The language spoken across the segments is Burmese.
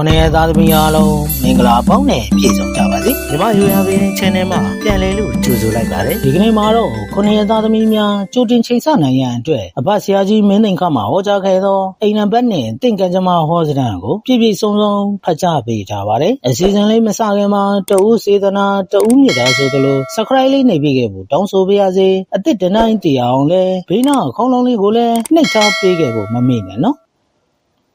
ခုနှစ်ရက်သားသမီးအားလုံးမင်္ဂလာပေါင်းနဲ့ပြည့်စုံကြပါစေညီမရိုးရပင် channel မှာပြန်လည်လို့ကြိုဆိုလိုက်ပါတယ်ဒီကနေ့မှာတော့ခုနှစ်ရက်သားသမီးများကြိုတင်ချိန်ဆနိုင်ရန်အတွက်အဘဆရာကြီးမင်းသိန်ခတ်မှာဟောကြားခဲ့သောအိမ်နံပါတ်နဲ့တင့်ကံကြမ္မာဟောစတန်ကိုပြည့်ပြည့်စုံစုံဖတ်ကြားပေးထားပါတယ်အစီအစဉ်လေးမစခင်မှာတဦးစေတနာတဦးမြေသားဆိုသလို subscribe လေးနေပြီးခဲ့ဖို့တောင်းဆိုပေးရစေအစ်စ်တနိုင်တရားအောင်လဲဘေးနာခေါင်းလုံးလေးကိုလည်းနှိပ်ချပေးခဲ့ဖို့မမေ့နဲ့နော်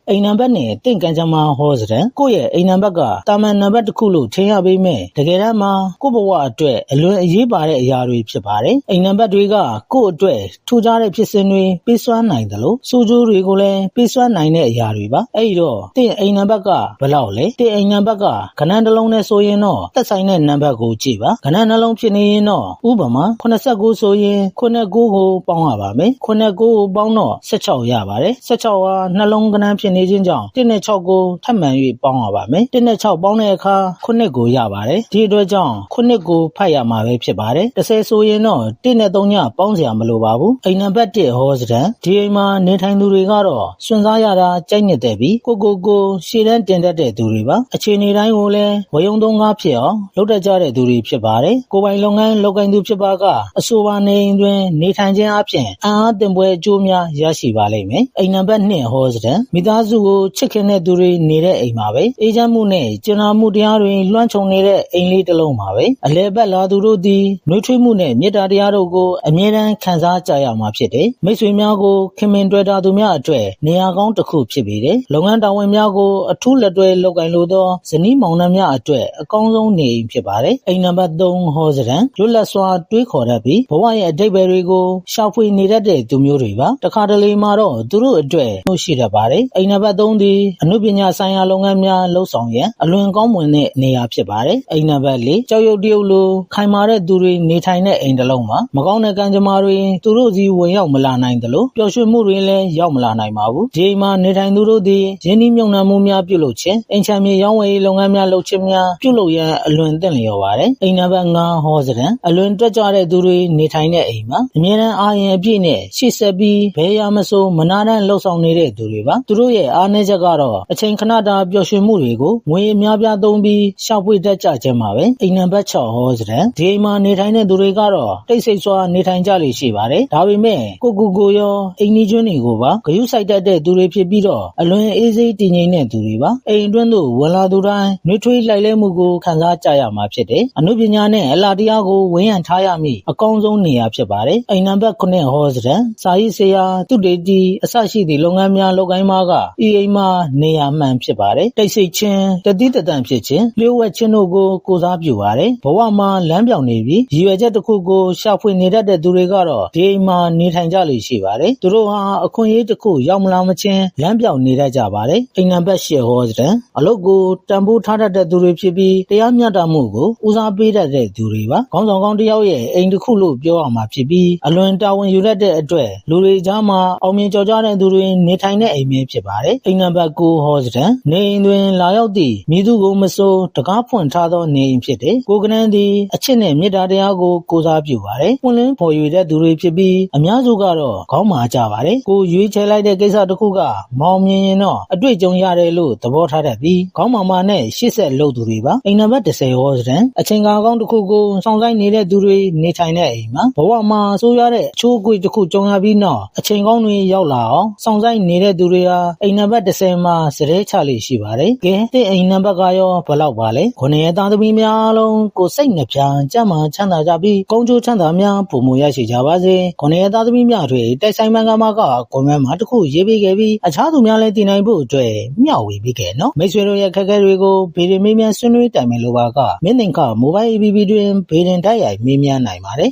အိမ်နံပါတ်နဲ့တင့်ကံကြမ္မာဟောစတဲ့ကိုယ့်ရဲ့အိမ်နံပါတ်ကတာမန်နံပါတ်တစ်ခုလို့ထင်ရပေမဲ့တကယ်တမ်းမှာကိုယ့်ဘဝအတွက်အလွန်အရေးပါတဲ့အရာတွေဖြစ်ပါတယ်အိမ်နံပါတ်တွေကကိုယ့်အတွက်ထူးခြားတဲ့ဖြစ်စဉ်တွေပေးစွမ်းနိုင်တယ်လို့စူးကျိုးတွေကိုလည်းပေးစွမ်းနိုင်တဲ့အရာတွေပါအဲ့ဒီတော့တင့်အိမ်နံပါတ်ကဘယ်လောက်လဲတင့်အိမ်နံပါတ်ကခဏတစ်လုံးနဲ့ဆိုရင်တော့သက်ဆိုင်တဲ့နံပါတ်ကိုကြည့်ပါခဏနှလုံးဖြစ်နေရင်တော့ဥပမာ89ဆိုရင်89ကိုပေါင်းရပါမယ်89ကိုပေါင်းတော့16ရပါတယ်16ဟာနှလုံးကဏ္ဍဖြစ်နေခြင်းကြောင့်1နဲ့6ကိုထပ်မံ၍ပေါင်းရပါမယ်1နဲ့6ပေါင်းတဲ့အခါ9ကိုရပါတယ်ဒီအတွက်ကြောင့်9ကိုဖတ်ရမှာပဲဖြစ်ပါတယ်30ဆိုရင်တော့1နဲ့3ညပေါင်းစရာမလိုပါဘူးအိမ်နံပါတ်1ဟောစတန်ဒီအိမ်မှာနေထိုင်သူတွေကတော့စွန့်စားရတာကြိုက်နေတဲ့ပြီးကိုကိုကိုရှေ့တန်းတင်တတ်တဲ့သူတွေပါအခြေအနေတိုင်းကိုလည်းဝယုံသုံးကားဖြစ်အောင်လုပ်တတ်ကြတဲ့သူတွေဖြစ်ပါတယ်ကိုယ်ပိုင်လုပ်ငန်းလုပ်ကိုင်သူဖြစ်ပါကအဆိုပါနေအိမ်တွင်နေထိုင်ခြင်းအပြင်အံ့အားတင်ပွဲအကျိုးများရရှိပါလိမ့်မယ်အိမ်နံပါတ်2ဟောစတန်မိသားစုကိုချစ်ခင်တဲ့သူတွေနေတဲ့အိမ်ပါပဲအေးချမ်းမှုနဲ့ကျင်နာမှုတရားတွေလွှမ်းခြုံနေတဲ့အိမ်လေးတစ်လုံးပါပဲအလဲပတ်လာသူတို့သည်နှွေးထွေးမှုနဲ့မေတ္တာတရားတို့ကိုအမြဲတမ်းခံစားကြရမှာဖြစ်တယ်မိတ်ဆွေများကိုခင်မင်တွေ့တာသူများအတွက်နေရာကောင်းတစ်ခုဖြစ်ပေတယ်လုပ်ငန်းတာဝန်များကိုအထူးလက်တွဲလုပ်ကိုင်လိုသောဇနီးမောင်နှံများအတွက်အကောင်းဆုံးနေအိမ်ဖြစ်ပါတယ်အိမ်နံပါတ်3ဟောစရန်လွတ်လပ်စွာတွေးခေါ်တတ်ပြီးဘဝရဲ့အတိတ်ပဲတွေကိုရှာဖွေနေတတ်တဲ့သူမျိုးတွေပါတခါတလေမှာတော့သူတို့အတွက်မှုရှိတတ်ပါတယ်အိမ်နံပါတ်3သည်အမှုပညာဆိုင်ရာလုပ်ငန်းများလှုပ်ဆောင်ရန်အလွန်ကောင်းမွန်တဲ့နေရာဖြစ်ပါတယ်အိမ်နံပါတ်4ကြောက်ရွံ့တရုပ်လိုခိုင်မာတဲ့သူတွေနေထိုင်တဲ့အိမ်တစ်လုံးမှာမကောင်းတဲ့ကံကြမ္မာတွေသူတို့စီဝင်ရောက်မလာနိုင်သလိုပျော်ရွှင်မှုတွေလည်းရောက်မလာနိုင်ပါဘူးဒီအိမ်မှာနေထိုင်သူတို့သည်ရင်းနှီးမြှုပ်နှံမှုများပြုလုပ်ခြင်းအိမ်ချမ်းမြေရောင်းဝယ်ရေးလုပ်ငန်းများလုပ်ခြင်းများပြုလုပ်ရန်အလွန်သင့်လျော်ပါတယ်အိမ်နံပါတ်5ဟောစရန်အလွန်တွက်ကြတဲ့သူတွေနေထိုင်တဲ့အိမ်မှာအမြဲတမ်းအာရုံအပြည့်နဲ့ရှေ့ဆက်ပြီးဘယ်ရာမဆိုမနာတမ်းလှုပ်ဆောင်နေတဲ့သူတွေပါသူတို့ရဲ့အားနည်းချက်ကတော့အချိန်ခဏတာပျော်ရွှင်မှုတွေကိုငွေအများပြားသုံးပြီးရှာဖွေတတ်ကြခြင်းပါပဲအိမ်နံပါတ်6ဟောစရန်ဒီအိမ်မှာနေထိုင်တဲ့သူတွေကတော့တိတ်ဆိတ်စွာနေထိုင်ကြလေရှိပါတယ်ဒါပေမဲ့ကိုကူကိုရောအိမ်နီးကျွန်းတွေကိုပါဂရုစိုက်တတ်တဲ့သူတွေဖြစ်ပြီးတော့အလွန်အေးစိတ်တည်ငြိမ်တဲ့သူတွေပါအိမ်အတွင်းသို့ဝင်လာသူတိုင်းနှွေးထွေးလိုက်လဲမှုကိုခံစားကြရမှာဖြစ်တယ်အမှုပညာနဲ့အလားတရားကိုဝန်းရံထားရမည့်အကောင်းဆုံးနေရာဖြစ်ပါတယ်အိမ်နံပါတ်9ဟောစရန်စာရေးဆရာသူတေတီအစရှိသည့်လုပ်ငန်းများလုပ်ကိုင်းမှာကဤအိမ်မှာနေရာမှန်ဖြစ်ပါတယ်တိတ်ဆိတ်ခြင်းတတိတတန်ဖြစ်ခြင်းလျှို့ဝှက်ခြင်းတို့ကိုကိုစားပြုပါတယ်ဘဝမှာလမ်းပြောင်နေပြီးရည်ရွယ်ချက်တစ်ခုကိုရှာဖွေနေတတ်တဲ့သူတွေကတော့ဒီအိမ်မှာနေထိုင်ကြလေရှိပါတယ်သူတို့ဟာအခွင့်အရေးတစ်ခုရောက်မလာမချင်းလမ်းပြောင်နေတတ်ကြပါတယ်အိမ်နံပါတ်10ဟောစတဲ့အလုတ်ကိုတန်ဖိုးထားတတ်တဲ့သူတွေဖြစ်ပြီးတရားမျှတမှုကိုဦးစားပေးတတ်တဲ့သူတွေပါခေါင်းဆောင်ကောင်းတစ်ယောက်ရဲ့အိမ်တစ်ခုလို့ပြောရမှာဖြစ်ပြီးအလွန်တာဝန်ယူတတ်တဲ့အတွက်လူတွေကြားမှာအောင်မြင်ကြော်ကြားတဲ့သူတွေနေထိုင်တဲ့အိမ်ပဲဖြစ်ပါတယ်အိမ်နံပါတ်9ဟောစတဲ့နေအိမ်တွင်လာရောက်သည့်မိသူကိုမစိုးတကားဖွင့်ထားသောနေအိမ်ဖြစ်တယ်ကိုကနန်းသည်အချစ်နဲ့မေတ္တာတရားကိုကိုးစားပြုပါတယ်ပွင့်လင်းဖော်ရွေတဲ့သူတွေဖြစ်ပြီးအများစုကတော့ခေါင်းမာကြပါတယ်ကိုရွေးချယ်လိုက်တဲ့ကိစ္စတစ်ခုကမောင်မြင်ရင်တော့အတွေ့အကြုံရတယ်လို့သဘောထားတတ်ပြီးခေါင်းမာမာနဲ့ရှေ့ဆက်လုပ်သူတွေပါအိမ်နံပါတ်30ဟောစတဲ့အချိန်ကာကောင်းတစ်ခုကိုစောင့်ဆိုင်နေတဲ့သူတွေနေထိုင်တဲ့အိမ်မှာဘဝမှာဆိုးရတဲ့အချိုးအကွေ့တစ်ခုကြုံရပြီးနောက်အချိန်ကောင်းတွေရောက်လာအောင်စောင့်ဆိုင်နေတဲ့သူတွေဟာအိမ်နံပါတ်30မှာစရဲချလေးရှိပါတယ်ကဲတဲ့အိမ်နံပါတ်ကရောဘယ်လောက်ပါလဲခொနရဲ့သားသမီးများအားလုံးကိုစိတ်နှပြကြမ်းမှချမ်းသာကြပြီးကုန်းချိုးချမ်းသာများပုံမူရရှိကြပါစေခொနရဲ့သားသမီးများတွေတိုက်ဆိုင်မှန်ကမှကကွန်မန့်မှာတစ်ခုရေးပေးခဲ့ပြီးအခြားသူများလည်းတည်နိုင်ဖို့အတွက်မျှဝေပေးခဲ့နော်မိတ်ဆွေတို့ရဲ့ခက်ခဲတွေကိုဗီဒီမေးမြန်းဆွေးနွေးတိုင်ပင်လိုပါကမင်းသင်္ခမိုဘိုင်း APP တွင်ဗီဒင်တိုက်ရိုက်မေးမြန်းနိုင်ပါတယ်